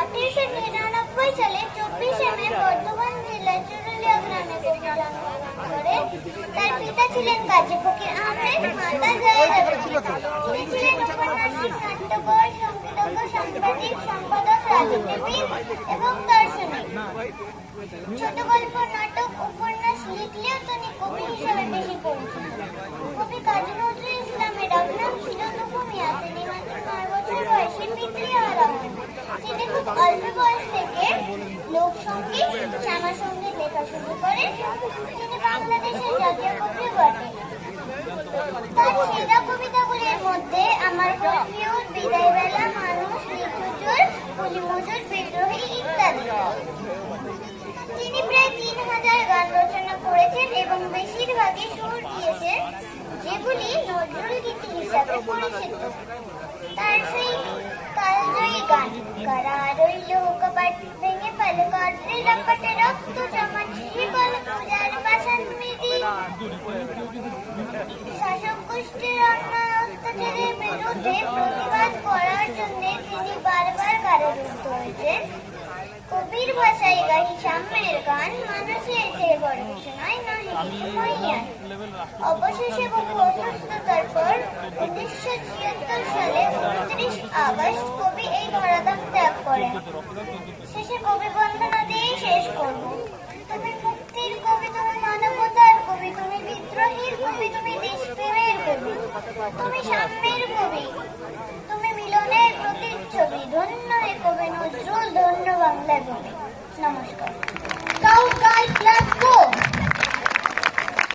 আঠারোশো নিরানব্বই সালে চব্বিশে মে বর্ধমান জেলার চুরুলিয়া গ্রামে জন্মগ্রহণ করে তার পিতা ছিলেন কাজী ফকির আহমেদ মাতা তিনি ছিলেন উপন্যাসিক নাট্যকার সংগীতজ্ঞ সাংবাদিক সম্পাদক রাজনীতিবিদ শুরু করেন তার সেরা কবিতাগুলির মধ্যে আমার বিদায় বেলা মানুষ লিখুচুর পুলিমজুর বিদ্রোহী ইত্যাদি তিনি প্রায় তিন হাজার গান রচনা করেছেন এবং বেশিরভাগই সুর দিয়েছেন, যেগুলি নজরুল গীতি হিসাবে পরিচিত। তার সেই কালজয়ী গান কারা রইল ভেঙে পাল কাটরে লপাটে রক্ত জমা, জীবন পূজার বাসন মিদি শাসক গোষ্ঠীর অন্যায় অত্যাচারের বিরুদ্ধে প্রতিবাদ করার জন্য তিনি বারবার কারারুদ্ধ হয়েছেন। কবির ভাষায় গাহি সাম্যের গান, মানুষের চেয়ে অবশেষে বহু পর উনিশশো ছিয়াত্তর সালে উনত্রিশ আগস্ট কবি এই ধরাধাম ত্যাগ করেন। শেষে কবি বন্দনা দিয়েই শেষ করব তুমি মুক্তির কবি তুমি মানবতার কবি, তুমি বিদ্রোহীর কবি, তুমি দেশপ্রেমের কবি, তুমি সাম্যের কবি, তুমি মিলনের প্রতিচ্ছবি, ধন্য হে কবি নজরুল, ধন্য বাংলার কবি। নমস্কার।